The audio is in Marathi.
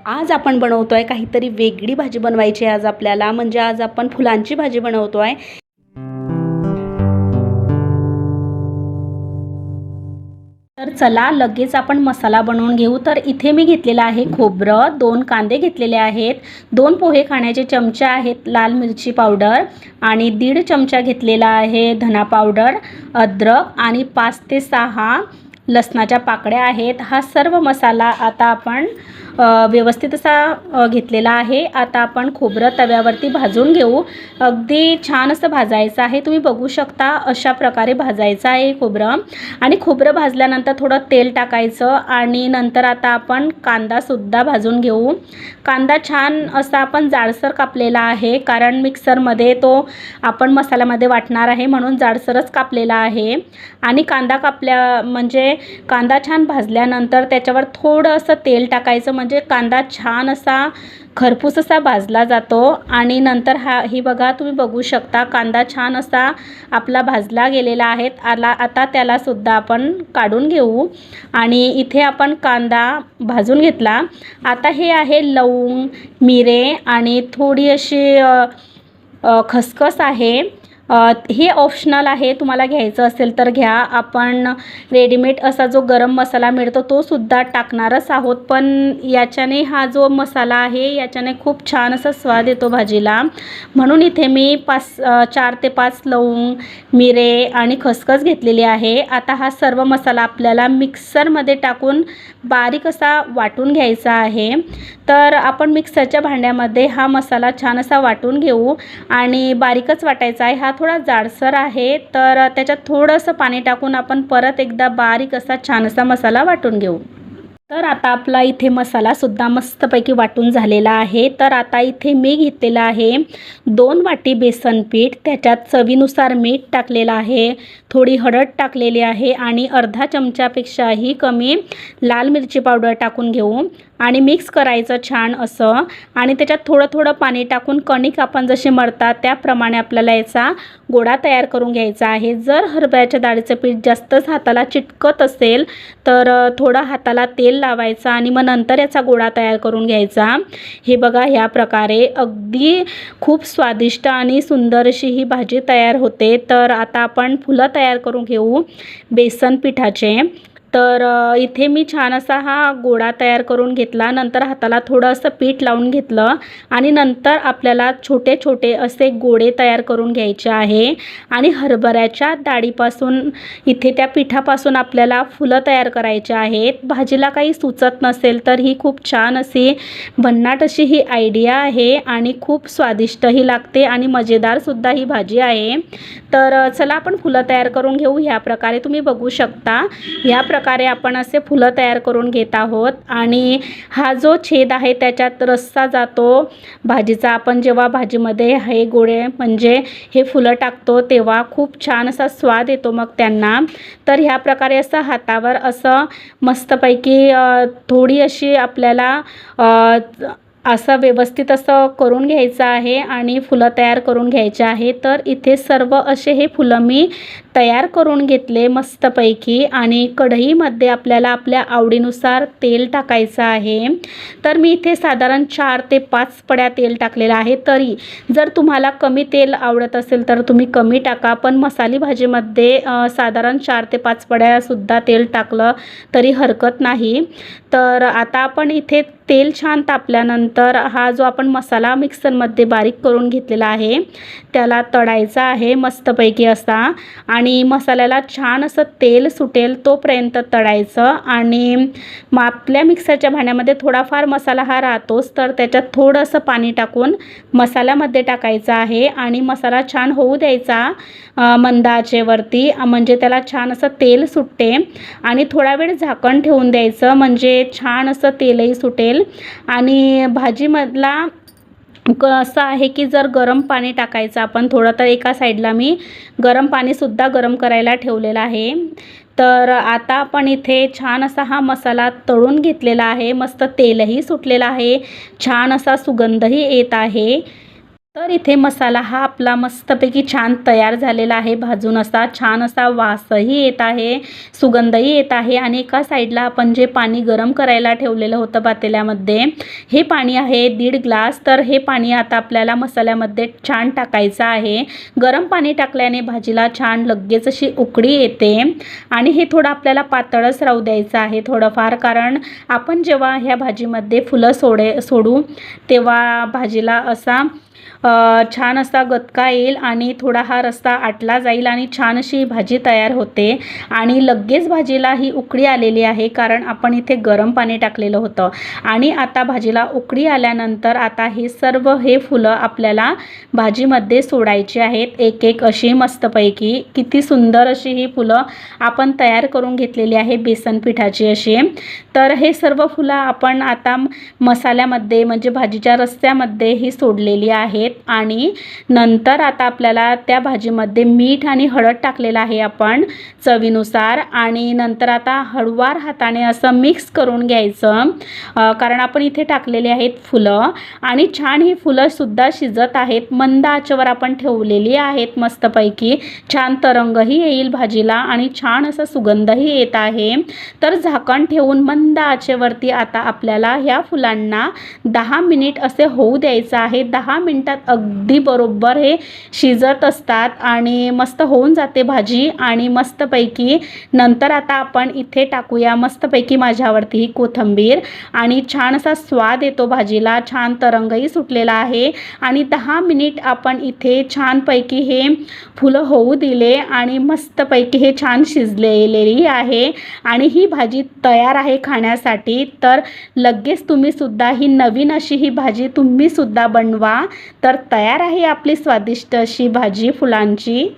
आज आपण बनवतो आहे काहीतरी वेगळी भाजी बनवायची आहे आज आपल्याला. म्हणजे आज आपण फुलांची भाजी बनवतो आहे तर चला लगेच आपण मसाला बनवून घेऊ. तर इथे मी घेतलेला आहे खोबरं. दोन कांदे घेतलेले आहेत. दोन पोहे खाण्याचे चमचे आहेत लाल मिरची पावडर आणि दीड चमचा घेतलेला आहे धना पावडर अद्रक आणि पाच ते सहा लसणाच्या पाकळ्या आहेत. हा सर्व मसाला आता आपण व्यवस्थित असा घेतलेला आहे. आता आपण खोबरं तव्यावरती भाजून घेऊ. अगदी छान असं भाजायचं आहे. तुम्ही बघू शकता अशा प्रकारे भाजायचं आहे खोबरं. आणि खोबरं भाजल्यानंतर थोडं तेल टाकायचं आणि नंतर आता आपण कांदासुद्धा भाजून घेऊ. कांदा छान असा आपण जाडसर कापलेला आहे कारण मिक्सरमध्ये तो आपण मसाल्यामध्ये वाटणार आहे म्हणून जाडसरच कापलेला आहे. आणि कांदा कापल्या म्हणजे कांदा छान भाजल्यानंतर त्याच्यावर थोडं असं तेल टाकायचं म्हणजे कांदा छान असा खरपूस असा भाजला जातो. आणि नंतर हा ही बघा तुम्ही बघू शकता कांदा छान असा आपला भाजला गेलेला आहे. आला आता त्यालासुद्धा आपण काढून घेऊ. आणि इथे आपण कांदा भाजून घेतला. आता हे आहे लवंग मिरे आणि थोडी अशी खसखस आहे. हे ऑप्शनल आहे तुम्हाला घ्यायचं असेल तर घ्या. आपण रेडीमेड असा जो गरम मसाला मिळतो तो सुद्धा टाकणारच आहोत. पण याच्याने हा जो मसाला आहे याच्याने खूप छान असा स्वाद येतो भाजीला. म्हणून इथे मी पाच चार ते पाच लवंग मिरे आणि खसखस घेतलेली आहे. आता हा सर्व मसाला आपल्याला मिक्सरमध्ये टाकून बारीक असा वाटून घ्यायचा आहे. तर आपण मिक्सरच्या भांड्यामध्ये हा मसाला छान असा वाटून घेऊ. आणि बारीकच वाटायचा आहे हा थोडा जाडसर आहे तर त्याच्यात थोडंसं पाणी टाकून आपण परत एकदा बारीक असा छान असा मसाला वाटून घेऊ. तर आता आपला इथे मसालासुद्धा मस्तपैकी वाटून झालेला आहे. तर आता इथे मी घेतलेला आहे दोन वाटी बेसन पीठ. त्याच्यात चवीनुसार मीठ टाकलेलं आहे थोडी हळद टाकलेली आहे आणि अर्धा चमच्यापेक्षाही कमी लाल मिरची पावडर टाकून घेऊ. आणि मिक्स करायचं छान असं. आणि त्याच्यात थोडं थोडं पाणी टाकून कणिक आपण जसे मळतात त्याप्रमाणे आपल्याला याचा गोळा तयार करून घ्यायचा आहे. जर हरभऱ्याच्या डाळीचं पीठ जास्तच हाताला चिटकत असेल तर थोडं थोडा हाताला तेल लावायचा आणि मग नंतर याचा गोळा तयार करून घ्यायचा. हे बघा ह्या प्रकारे अगदी खूप स्वादिष्ट आणि सुंदर अशी ही भाजी तयार होते. तर आता आपण फुलं तयार करून घेऊ बेसन पिठाचे. तर इथे मी छान असा हा गोळा तयार करून घेतला. नंतर हाताला थोडं असं पीठ लावून घेतलं आणि नंतर आपल्याला छोटे छोटे असे गोळे तयार करून घ्यायचे आहे. आणि हरभऱ्याच्या डाळीपासून इथे त्या पिठापासून आपल्याला फुलं तयार करायचे आहेत. भाजीला काही सुचत नसेल तर ही खूप छान अशी भन्नाट अशी ही आयडिया आहे आणि खूप स्वादिष्टही लागते आणि मजेदारसुद्धा ही भाजी आहे. तर चला आपण फुलं तयार करून घेऊ. ह्या प्रकारे तुम्ही बघू शकता. ह्या प्रकारे प्रकारे आपण असे फुलं तयार करून घेत आहोत. आणि हा जो छेद आहे त्याच्यात रस्सा जातो. भाजीचा आपण जेव्हा भाजीमध्ये हे गोळे म्हणजे हे फुलं टाकतो तेव्हा खूप छान असा स्वाद येतो मग त्यांना. तर ह्या प्रकारे असं हातावर असं मस्तपैकी थोडी अशी आपल्याला असं व्यवस्थित असं करून घ्यायचं आहे आणि फुलं तयार करून घ्यायचे आहे. तर इथे सर्व असे हे फुलं मी तयार करून घेतले मस्तपैकी आणि कढईमध्ये आपल्याला आपल्या आवडीनुसार तेल टाकायचं आहे. तर मी इथे साधारण चार ते पाच पड्या तेल टाकलेलं आहे. तरी जर तुम्हाला कमी तेल आवडत असेल तर तुम्ही कमी टाका. पण मसाली भाजीमध्ये साधारण चार ते पाच पड्यासुद्धा तेल टाकलं तरी हरकत नाही. तर आता आपण इथे तेल छान तापल्यानंतर हा जो आपण मसाला मिक्सरमध्ये बारीक करून घेतलेला आहे त्याला तळायचा आहे मस्तपैकी असा. आणि मसाल्याला छान असं तेल सुटेल तोपर्यंत तळायचं. आणि मग आपल्या मिक्सरच्या भांड्यामध्ये थोडाफार मसाला हा राहतोच तर त्याच्यात थोडंसं पाणी टाकून मसाल्यामध्ये टाकायचं आहे. आणि मसाला छान होऊ द्यायचा मंदाचेवरती मंद आचेवरती म्हणजे त्याला छान असं तेल सुटते. आणि थोडा वेळ झाकण ठेवून द्यायचं म्हणजे छान असं तेलही सुटेल. आणि भाजीमधला असं आहे की जर गरम पाणी टाकायचं आपण थोडं तर एका साईडला मी गरम पाणीसुद्धा गरम करायला ठेवलेलं आहे. तर आता आपण इथे छान असा हा मसाला तळून घेतलेला आहे. मस्त तेलही सुटलेलं आहे. छान असा सुगंधही येत आहे. तर इथे मसाला हा आपला मस्तपैकी छान तयार झालेला आहे. भाजून असा छान असा वासही येत आहे सुगंधही येत आहे आणि एका साईडला आपण जे पाणी गरम करायला ठेवलेलं होतं पातेल्यामध्ये हे पाणी आहे दीड ग्लास. तर हे पाणी आता आपल्याला मसाल्यामध्ये छान टाकायचं आहे. गरम पाणी टाकल्याने भाजीला छान लगेच अशी उकडी येते आणि हे थोडं आपल्याला पातळच राहू द्यायचं आहे थोडंफार. कारण आपण जेव्हा ह्या भाजीमध्ये फुलं सोडे सोडू तेव्हा भाजीला असा छान असा गतका येईल आणि थोडा हा रस्ता आटला जाईल आणि छान अशी भाजी तयार होते. आणि लगेच भाजीला ही उकळी आलेली आहे कारण आपण इथे गरम पाणी टाकलेलं होतं. आणि आता भाजीला उकळी आल्यानंतर आता हे सर्व हे फुलं आपल्याला भाजीमध्ये सोडायची आहेत. एक एक अशी मस्तपैकी किती सुंदर अशी ही फुलं आपण तयार करून घेतलेली आहे बेसन पिठाची अशी. तर हे सर्व फुलं आपण आता मसाल्यामध्ये म्हणजे भाजीच्या रस्त्यामध्ये ही सोडलेली आहेत. आणि नंतर आता आपल्याला त्या भाजीमध्ये मीठ आणि हळद टाकलेलं आहे आपण चवीनुसार. आणि नंतर आता हळूवार हाताने असं मिक्स करून घ्यायचं. कारण आपण इथे टाकलेले आहेत फुलं. आणि छान ही फुलंसुद्धा शिजत आहेत. मंद आचेवर आपण ठेवलेली आहेत मस्तपैकी. छान तरंगही येईल भाजीला आणि छान असा सुगंधही येत आहे. तर झाकण ठेवून मंद आचेवरती आता आपल्याला ह्या फुलांना दहा मिनिट असे होऊ द्यायचं आहे. दहा मिनिट मिनिटात अगदी बरोबर हे शिजत असतात आणि मस्त होऊन जाते भाजी आणि मस्तपैकी नंतर आता आपण इथे टाकूया मस्तपैकी माझ्यावरती ही कोथिंबीर आणि छान असा स्वाद येतो भाजीला छान तरंगही सुटलेला आहे आणि दहा मिनिट आपण इथे छानपैकी हे फुलं होऊ दिले आणि मस्तपैकी हे छान शिजलेलेली आहे आणि ही भाजी तयार आहे खाण्यासाठी. तर लगेच तुम्ही सुद्धा ही नवीन अशी ही भाजी तुम्ही सुद्धा बनवा. तर तयार आहे आपली स्वादिष्ट अशी भाजी फुलांची.